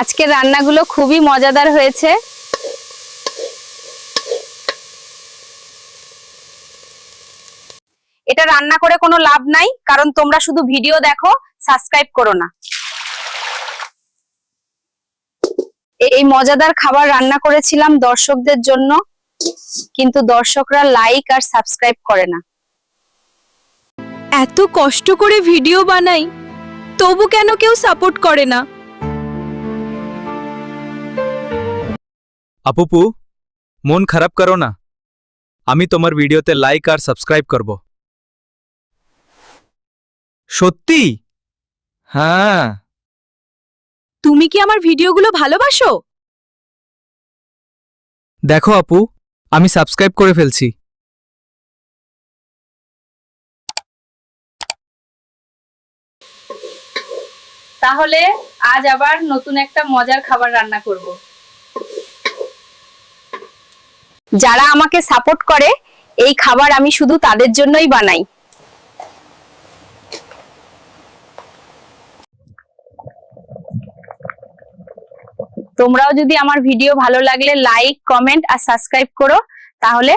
আজকের রান্নাগুলো খুবই মজাদার হয়েছে। এটা রান্না করে কোনো লাভ নাই, কারণ তোমরা শুধু ভিডিও দেখো, সাবস্ক্রাইব করো না। এই মজাদার খাবার রান্না করেছিলাম দর্শকদের জন্য, কিন্তু দর্শকরা লাইক আর সাবস্ক্রাইব করে না। এত কষ্ট করে ভিডিও বানাই, তবু কেন কেউ সাপোর্ট করে না? আপুপু মন খারাপ করো না। আমি তোমার ভিডিওতে লাইক আর সাবস্ক্রাইব করব। সত্যি? হ্যাঁ। তুমি কি আমার ভিডিওগুলো ভালোবাসো? দেখো আপু আমি সাবস্ক্রাইব করে ফেলছি। তাহলে আজ আবার নতুন একটা মজার খাবার রান্না করব। যারা আমাকে সাপোর্ট করে, এই খাবার আমি শুধু তাদের জন্যই বানাই। তোমরাও যদি আমার ভিডিও ভালো লাগলে লাইক কমেন্ট আর সাবস্ক্রাইব করো, তাহলে